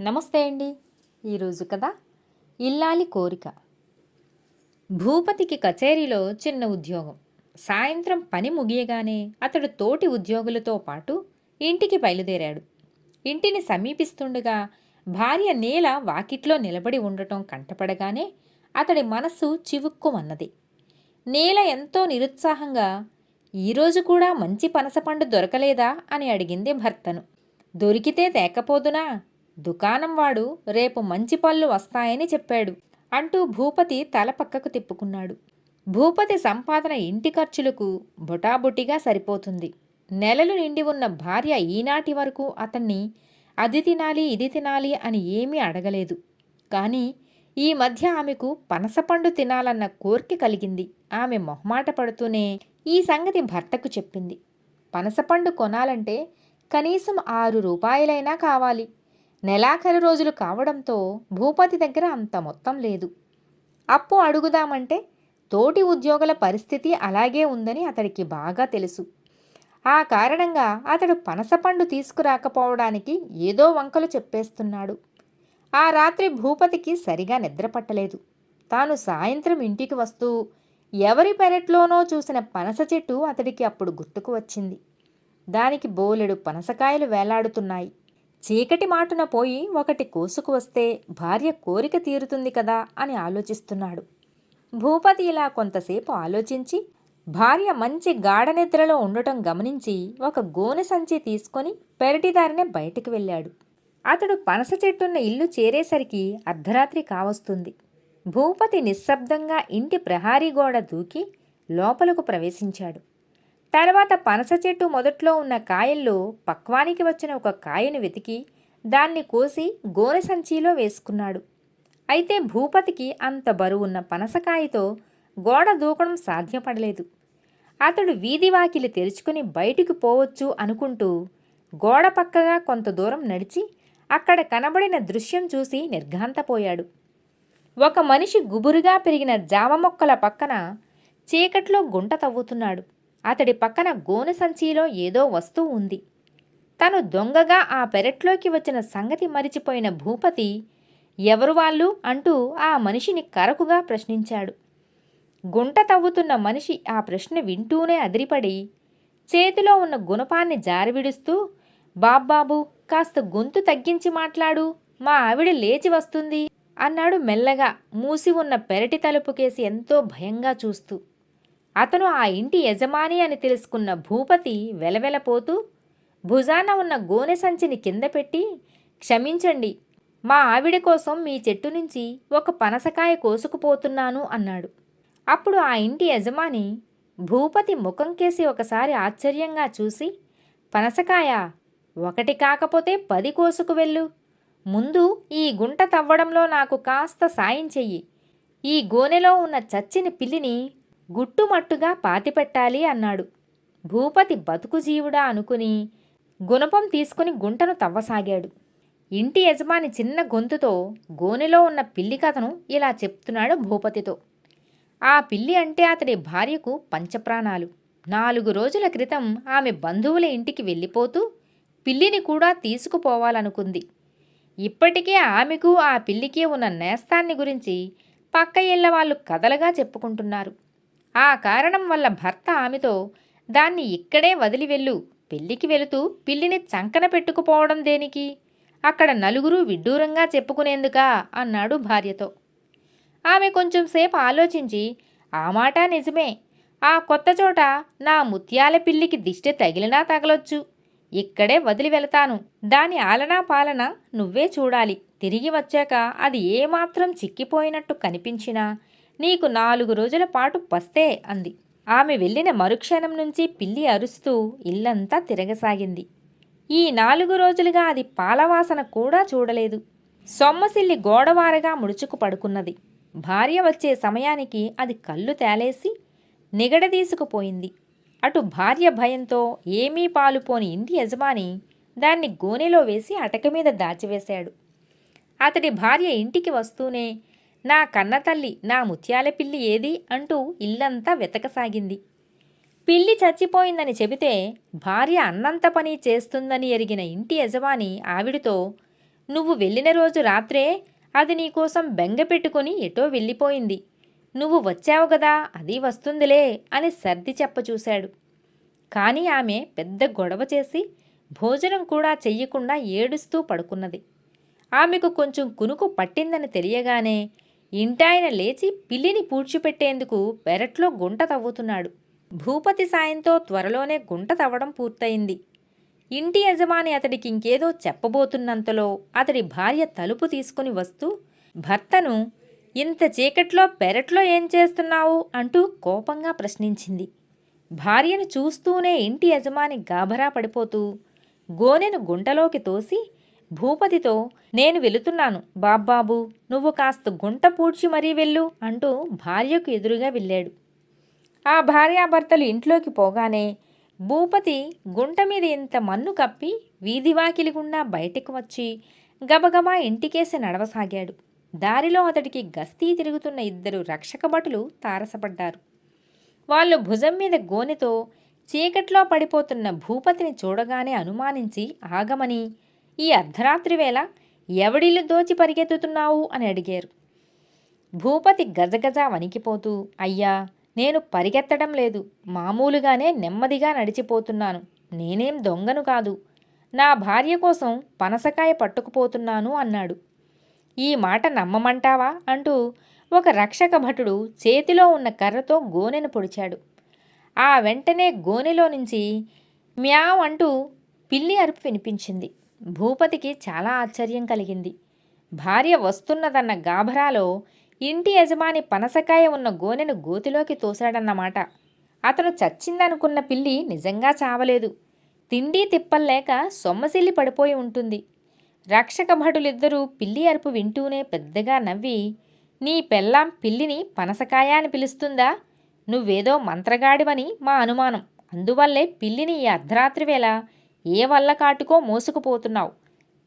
నమస్తే అండి. ఈరోజు కదా ఇల్లాలి కోరిక. భూపతికి కచేరీలో చిన్న ఉద్యోగం. సాయంత్రం పని ముగియగానే అతడు తోటి ఉద్యోగులతో పాటు ఇంటికి బయలుదేరాడు. ఇంటిని సమీపిస్తుండగా భార్య నేల వాకిట్లో నిలబడి ఉండటం కంటపడగానే అతడి మనస్సు చివుక్కుమన్నది. నేల ఎంతో నిరుత్సాహంగా ఈరోజు కూడా మంచి పనసపండు దొరకలేదా? అని అడిగింది భర్తను. దొరికితే తేకపోదునా? దుకాణం వాడు రేపు మంచి పళ్ళు వస్తాయని చెప్పాడు అంటూ భూపతి తల పక్కకు తిప్పుకున్నాడు. భూపతి సంపాదన ఇంటి ఖర్చులకు బొటాబొటిగా సరిపోతుంది. నెలలు నిండి ఉన్న భార్య ఈనాటి వరకు అతన్ని అది తినాలి ఇది తినాలి అని ఏమీ అడగలేదు. కానీ ఈ మధ్య ఆమెకు పనసపండు తినాలన్న కోరిక కలిగింది. ఆమె మొహమాట పడుతూనే ఈ సంగతి భర్తకు చెప్పింది. పనసపండు కొనాలంటే కనీసం ఆరు రూపాయలైనా కావాలి. నెలాఖరు రోజులు కావడంతో భూపతి దగ్గర అంత మొత్తం లేదు. అప్పు అడుగుదామంటే తోటి ఉద్యోగుల పరిస్థితి అలాగే ఉందని అతడికి బాగా తెలుసు. ఆ కారణంగా అతడు పనసపండు తీసుకురాకపోవడానికి ఏదో వంకలు చెప్పేస్తున్నాడు. ఆ రాత్రి భూపతికి సరిగా నిద్రపట్టలేదు తాను సాయంత్రం ఇంటికి వస్తూ ఎవరి పెరట్లోనో చూసిన పనస చెట్టు అతడికి అప్పుడు గుర్తుకు వచ్చింది. దానికి బోలెడు పనసకాయలు వేలాడుతున్నాయి. చీకటి మాటున పోయి ఒకటి కోసుకు వస్తే భార్య కోరిక తీరుతుంది కదా అని ఆలోచిస్తున్నాడు. భూపతి ఇలా కొంతసేపు ఆలోచించి భార్య మంచి గాఢనిద్రలో ఉండటం గమనించి ఒక గోనె సంచి తీసుకొని పెరటిదారినే బయటికి వెళ్ళాడు. అతడు పనస చెట్టున్న ఇల్లు చేరేసరికి అర్ధరాత్రి కావస్తుంది. భూపతి నిశ్శబ్దంగా ఇంటి ప్రహారీ గోడ దూకి లోపలకు ప్రవేశించాడు. తర్వాత పనస చెట్టు మొదట్లో ఉన్న కాయల్లో పక్వానికి వచ్చిన ఒక కాయను వెతికి దాన్ని కోసి గోనె సంచిలో వేసుకున్నాడు. అయితే భూపతికి అంత బరువున్న పనసకాయతో గోడ దూకడం సాధ్యపడలేదు. అతడు వీధి వాకిలి తెరుచుకుని బయటికి పోవచ్చు అనుకుంటూ గోడ పక్కగా కొంత దూరం నడిచి అక్కడ కనబడిన దృశ్యం చూసి నిర్ఘాంతపోయాడు. ఒక మనిషి గుబురుగా పెరిగిన జామ మొక్కల పక్కన చీకట్లో గుంట తవ్వుతున్నాడు. అతడి పక్కన గోనె సంచిలో ఏదో వస్తువు ఉంది. తను దొంగగా ఆ పెరట్లోకి వచ్చిన సంగతి మరిచిపోయిన భూపతి ఎవరు వాళ్ళు అంటూ ఆ మనిషిని కరకుగా ప్రశ్నించాడు. గుంట తవ్వుతున్న మనిషి ఆ ప్రశ్న వింటూనే అదిరిపడి చేతిలో ఉన్న గుణపాన్ని జారివిడుస్తూ బాబ్బాబు కాస్త గొంతు తగ్గించి మాట్లాడు మా ఆవిడ లేచి వస్తుంది అన్నాడు మెల్లగా మూసి ఉన్న పెరటి తలుపుకేసి ఎంతో భయంగా చూస్తూ. అతను ఆ ఇంటి యజమాని అని తెలుసుకున్న భూపతి వెలవెలపోతూ భుజాన ఉన్న గోనె సంచిని కింద పెట్టి క్షమించండి మా ఆవిడ కోసం మీ చెట్టు నుంచి ఒక పనసకాయ కోసుకుపోతున్నాను అన్నాడు. అప్పుడు ఆ ఇంటి యజమాని భూపతి ముఖం కేసి ఒకసారి ఆశ్చర్యంగా చూసి పనసకాయ ఒకటి కాకపోతే పది కోసుకు వెళ్ళు. ముందు ఈ గుంట తవ్వడంలో నాకు కాస్త సాయం చెయ్యి. ఈ గోనెలో ఉన్న చచ్చిన పిల్లిని గుట్టుమట్టుగా పాతిపెట్టాలి అన్నాడు. భూపతి బతుకు జీవుడా అనుకుని గుణపం తీసుకుని గుంటను తవ్వసాగాడు. ఇంటి యజమాని చిన్న గొంతుతో గోనెలో ఉన్న పిల్లి కథను ఇలా చెప్తున్నాడు భూపతితో. ఆ పిల్లి అంటే అతడి భార్యకు పంచప్రాణాలు. నాలుగు రోజుల క్రితం ఆమె బంధువుల ఇంటికి వెళ్ళిపోతూ పిల్లిని కూడా తీసుకుపోవాలనుకుంది. ఇప్పటికే ఆమెకు ఆ పిల్లికి ఉన్న నేస్తాన్ని గురించి పక్క ఇళ్ళ వాళ్ళు కథలుగా చెప్పుకుంటున్నారు. ఆ కారణం వల్ల భర్త ఆమెతో దాన్ని ఇక్కడే వదిలి వెళ్ళు. పెళ్ళికి వెళుతూ పిల్లిని చంకన పెట్టుకుపోవడం దేనికి? అక్కడ నలుగురు విడ్డూరంగా చెప్పుకునేందుకా? అన్నాడు భార్యతో. ఆమె కొంచెం సేపు ఆలోచించి ఆ మాట నిజమే. ఆ కొత్త చోట నా ముత్యాల పిల్లికి దిష్టి తగిలినా తగలొచ్చు. ఇక్కడే వదిలి వెళతాను. దాని ఆలనా పాలన నువ్వే చూడాలి. తిరిగి వచ్చాక అది ఏమాత్రం చిక్కిపోయినట్టు కనిపించినా నీకు నాలుగు రోజుల పాటు పస్తే అంది. ఆమె వెళ్ళిన మరుక్షణం నుంచి పిల్లి అరుస్తూ ఇల్లంతా తిరగసాగింది. ఈ నాలుగు రోజులుగా అది పాలవాసన కూడా చూడలేదు. సొమ్మసిల్లి గోడవారగా ముడుచుకు పడుకున్నది. భార్య వచ్చే సమయానికి అది కళ్ళు తేలేసి నిగడదీసుకుపోయింది అటు భార్య భయంతో ఏమీ పాలుపోని ఇంటి యజమాని దాన్ని గోనెలో వేసి అటక మీద దాచివేశాడు. అతడి భార్య ఇంటికి వస్తూనే నా కన్నతల్లి నా ముత్యాల పిల్లి ఏది? అంటూ ఇల్లంతా వెతకసాగింది. పిల్లి చచ్చిపోయిందని చెబితే భార్య అన్నంత పని చేస్తుందని ఎరిగిన ఇంటి యజమాని ఆవిడతో నువ్వు వెళ్ళిన రోజు రాత్రే అది నీకోసం బెంగ పెట్టుకొని ఎటో వెళ్ళిపోయింది. నువ్వు వచ్చావు కదా అది వస్తుందిలే అని సర్ది చెప్పచూశాడు. కానీ ఆమె పెద్ద గొడవ చేసి భోజనం కూడా చెయ్యకుండా ఏడుస్తూ పడుకున్నది. ఆమెకు కొంచెం కునుకు పట్టిందని తెలియగానే ఇంటాయన లేచి పిల్లిని పూడ్చిపెట్టేందుకు పెరట్లో గుంట తవ్వుతున్నాడు. భూపతి సాయంతో త్వరలోనే గుంట తవ్వడం పూర్తయింది. ఇంటి యజమాని అతడికి ఇంకేదో చెప్పబోతున్నంతలో అతడి భార్య తలుపు తీసుకుని వస్తూ భర్తను ఇంత చీకట్లో పెరట్లో ఏం చేస్తున్నావు? అంటూ కోపంగా ప్రశ్నించింది. భార్యను చూస్తూనే ఇంటి యజమాని గాభరా పడిపోతూ గోనెను గుంటలోకి తోసి భూపతితో నేను వెళుతున్నాను. బాబ్బాబు నువ్వు కాస్త గుంట పూడ్చి మరీ వెళ్ళు అంటూ భార్యకు ఎదురుగా వెళ్ళాడు. ఆ భార్యాభర్తలు ఇంట్లోకి పోగానే భూపతి గుంట మీద ఇంత మన్ను కప్పి వీధివాకిలి గుండా బయటకు వచ్చి గబగబా ఇంటికేసి నడవసాగాడు. దారిలో అతడికి గస్తీ తిరుగుతున్న ఇద్దరు రక్షక భటులు తారసపడ్డారు. వాళ్ళు భుజం మీద గోనెతో చీకట్లో పడిపోతున్న భూపతిని చూడగానే అనుమానించి ఆగమని ఈ అర్ధరాత్రి వేళ ఎవడిల్లు దోచి పరిగెత్తుతున్నావు అని అడిగారు. భూపతి గజగజ వణికిపోతూ అయ్యా నేను పరిగెత్తడం లేదు. మామూలుగానే నెమ్మదిగా నడిచిపోతున్నాను. నేనేం దొంగను కాదు. నా భార్య కోసం పనసకాయ పట్టుకుపోతున్నాను అన్నాడు. ఈ మాట నమ్మమంటావా? అంటూ ఒక రక్షక భటుడు చేతిలో ఉన్న కర్రతో గోనెను పొడిచాడు. ఆ వెంటనే గోనెలో నుంచి మ్యావ్ అంటూ పిల్లి అరుపు వినిపించింది. భూపతికి చాలా ఆశ్చర్యం కలిగింది. భార్య వస్తున్నదన్న గాభరాలో ఇంటి యజమాని పనసకాయ ఉన్న గోనెను గోతిలోకి తోశాడన్నమాట. అతను చచ్చిందనుకున్న పిల్లి నిజంగా చావలేదు. తిండి తిప్పల్లేక సొమ్మసిల్లి పడిపోయి ఉంటుంది. రక్షక భటులిద్దరూ పిల్లి అరుపు వింటూనే పెద్దగా నవ్వి నీ పెళ్ళాం పిల్లిని పనసకాయ అని పిలుస్తుందా? నువ్వేదో మంత్రగాడివని మా అనుమానం. అందువల్లే పిల్లిని ఈ అర్ధరాత్రి వేళ ఏ వల్ల కాటుకో మోసుకుపోతున్నావు?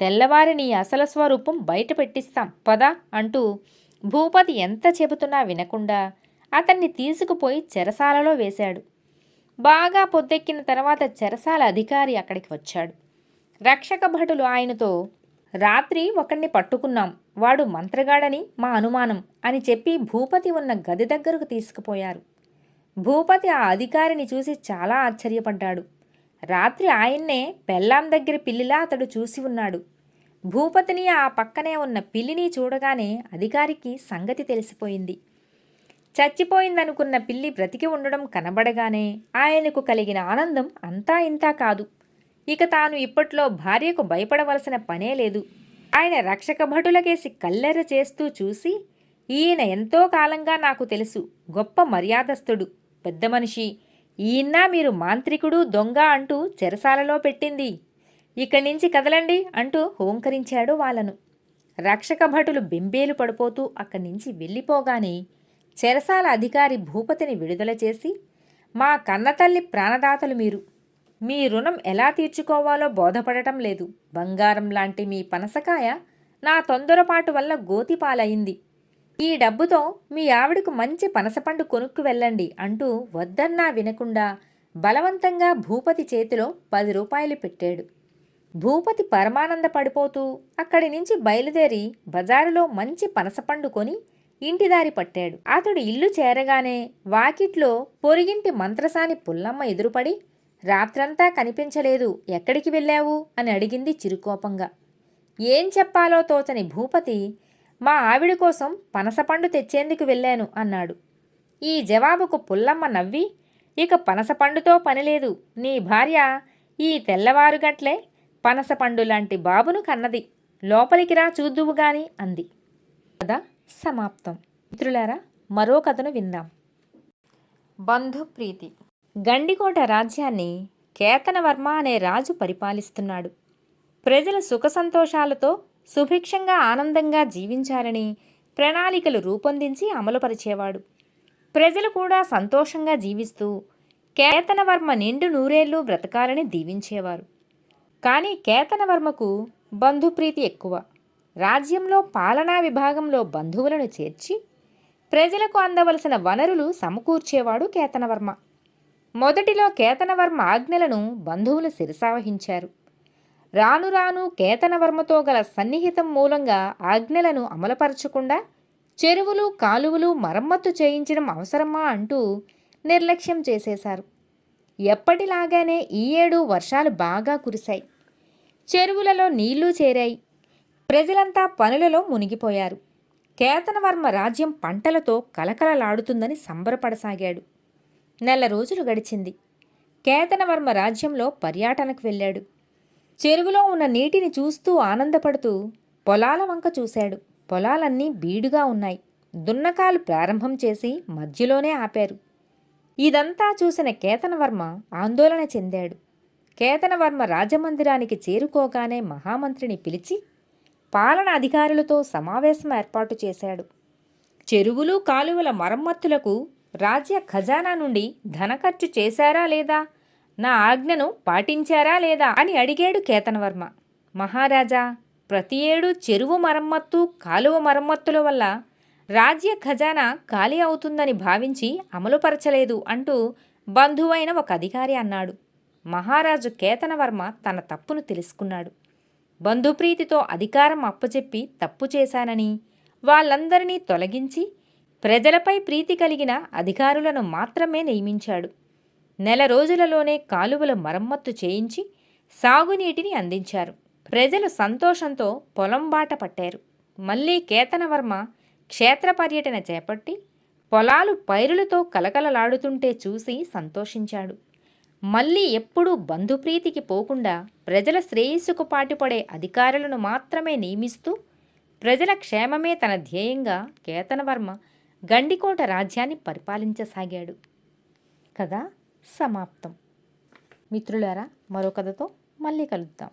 తెల్లవారి నీ అసలు స్వరూపం బయట పెట్టిస్తాం పద అంటూ భూపతి ఎంత చెబుతున్నా వినకుండా అతన్ని తీసుకుపోయి చెరసాలలో వేశాడు. బాగా పొద్దెక్కిన తర్వాత చెరసాల అధికారి అక్కడికి వచ్చాడు. రక్షక భటులు ఆయనతో రాత్రి ఒకడిని పట్టుకున్నాం వాడు మంత్రగాడని మా అనుమానం అని చెప్పి భూపతి ఉన్న గది దగ్గరకు తీసుకుపోయారు. భూపతి ఆ అధికారిని చూసి చాలా ఆశ్చర్యపడ్డాడు. రాత్రి ఆయన్నే పెళ్ళాం దగ్గర పిల్లిలా అతడు చూసి ఉన్నాడు. భూపతిని ఆ పక్కనే ఉన్న పిల్లిని చూడగానే అధికారికి సంగతి తెలిసిపోయింది. చచ్చిపోయిందనుకున్న పిల్లి బ్రతికి ఉండడం కనబడగానే ఆయనకు కలిగిన ఆనందం అంతా ఇంతా కాదు. ఇక తాను ఇప్పట్లో భార్యకు భయపడవలసిన పనే లేదు. ఆయన రక్షక భటులకేసి కల్లెర చేస్తూ చూసి ఈయన ఎంతో కాలంగా నాకు తెలుసు గొప్ప మర్యాదస్థుడు పెద్ద మనిషి ఈయన్నా మీరు మాంత్రికుడు దొంగ అంటూ చెరసాలలో పెట్టింది. ఇక్కడి నుంచి కదలండి అంటూ హోంకరించాడు వాళ్ళను. రక్షక భటులు బెంబేలు పడిపోతూ అక్కడి నుంచి వెళ్ళిపోగానే చెరసాల అధికారి భూపతిని విడుదల చేసి మా కన్నతల్లి ప్రాణదాతలు మీరు. మీ రుణం ఎలా తీర్చుకోవాలో బోధపడటం లేదు. బంగారం లాంటి మీ పనసకాయ నా తొందరపాటు వల్ల గోతిపాలయింది. ఈ డబ్బుతో మీ ఆవిడకు మంచి పనసపండు కొనుక్కు వెళ్ళండి అంటూ వద్దన్నా వినకుండా బలవంతంగా భూపతి చేతిలో పది రూపాయలు పెట్టాడు. భూపతి పరమానంద పడిపోతూ అక్కడి నుంచి బయలుదేరి బజారులో మంచి పనసపండు కొని ఇంటిదారి పట్టాడు. అతడు ఇల్లు చేరగానే వాకిట్లో పొరిగింటి మంత్రసాని పుల్లమ్మ ఎదురుపడి రాత్రంతా కనిపించలేదు ఎక్కడికి వెళ్ళావు? అని అడిగింది చిరుకోపంగా. ఏం చెప్పాలో? తోచని భూపతి మా ఆవిడ కోసం పనసపండు తెచ్చేందుకు వెళ్ళాను అన్నాడు. ఈ జవాబుకు పుల్లమ్మ నవ్వి ఇక పనసపండుతో పనిలేదు నీ భార్య ఈ తెల్లవారుగట్లే పనసపండు లాంటి బాబును కన్నది. లోపలికి రా చూద్దువు గాని అంది. కథ సమాప్తం. మిత్రులారా మరో కథను విందాం. బంధుప్రీతి. గండికోట రాజ్యాన్ని కేతనవర్మ అనే రాజు పరిపాలిస్తున్నాడు. ప్రజల సుఖ సంతోషాలతో సుభిక్షంగా ఆనందంగా జీవించాలని ప్రణాళికలు రూపొందించి అమలుపరిచేవాడు. ప్రజలు కూడా సంతోషంగా జీవిస్తూ కేతనవర్మ నిండు నూరేళ్ళు బ్రతకాలని దీవించేవారు. కానీ కేతనవర్మకు బంధుప్రీతి ఎక్కువ. రాజ్యంలో పాలనా విభాగంలో బంధువులను చేర్చి ప్రజలకు అందవలసిన వనరులు సమకూర్చేవాడు కేతనవర్మ. మొదటిలో కేతనవర్మ ఆజ్ఞలను బంధువులు శిరసావహించారు. రాను రాను కేతనవర్మతో గల సన్నిహితం మూలంగా ఆజ్ఞలను అమలుపరచకుండా చెరువులు కాలువలు మరమ్మత్తు చేయించడం అవసరమా అంటూ నిర్లక్ష్యం చేసేశారు. ఎప్పటిలాగానే ఈ ఏడు వర్షాలు బాగా కురిశాయి. చెరువులలో నీళ్ళు చేరాయి. ప్రజలంతా పనులలో మునిగిపోయారు. కేతనవర్మ రాజ్యం పంటలతో కలకలలాడుతుందని సంబరపడసాగాడు. నెల రోజులు గడిచింది. కేతనవర్మ రాజ్యంలో పర్యాటనకు వెళ్ళాడు. చెరువులో ఉన్న నీటిని చూస్తూ ఆనందపడుతూ పొలాల వంక చూశాడు. పొలాలన్నీ బీడుగా ఉన్నాయి. దున్నకాలు ప్రారంభం చేసి మధ్యలోనే ఆపారు. ఇదంతా చూసిన కేతనవర్మ ఆందోళన చెందాడు. కేతనవర్మ రాజమందిరానికి చేరుకోగానే మహామంత్రిని పిలిచి పాలన అధికారులతో సమావేశం ఏర్పాటు చేశాడు. చెరువులు కాలువల మరమ్మతులకు రాజ్య ఖజానా నుండి ధన ఖర్చు చేశారా లేదా? నా ఆజ్ఞను పాటించారా లేదా? అని అడిగాడు కేతనవర్మ. మహారాజా ప్రతి ఏడు చెరువు మరమ్మత్తు కాలువ మరమ్మత్తుల వల్ల రాజ్య ఖజానా ఖాళీ అవుతుందని భావించి అమలుపరచలేదు అంటూ బంధువైన ఒక అధికారి అన్నాడు. మహారాజు కేతనవర్మ తన తప్పును తెలుసుకున్నాడు. బంధుప్రీతితో అధికారం అప్పచెప్పి తప్పు చేశానని వాళ్ళందరినీ తొలగించి ప్రజలపై ప్రీతి కలిగిన అధికారులను మాత్రమే నియమించాడు. నెల రోజులలోనే కాలువల మరమ్మత్తు చేయించి సాగునీటిని అందించారు. ప్రజలు సంతోషంతో పొలం బాట పట్టారు. మళ్ళీ కేతనవర్మ క్షేత్ర పర్యటన చేపట్టి పొలాలు పైరులతో కలకలలాడుతుంటే చూసి సంతోషించాడు. మళ్ళీ ఎప్పుడూ బంధుప్రీతికి పోకుండా ప్రజల శ్రేయస్సుకు పాటుపడే అధికారులను మాత్రమే నియమిస్తూ ప్రజల క్షేమమే తన ధ్యేయంగా కేతనవర్మ గండికోట రాజ్యాన్ని పరిపాలించసాగాడు. కదా? సమాప్తం. మిత్రులారా మరో కథతో మళ్ళీ కలుద్దాం.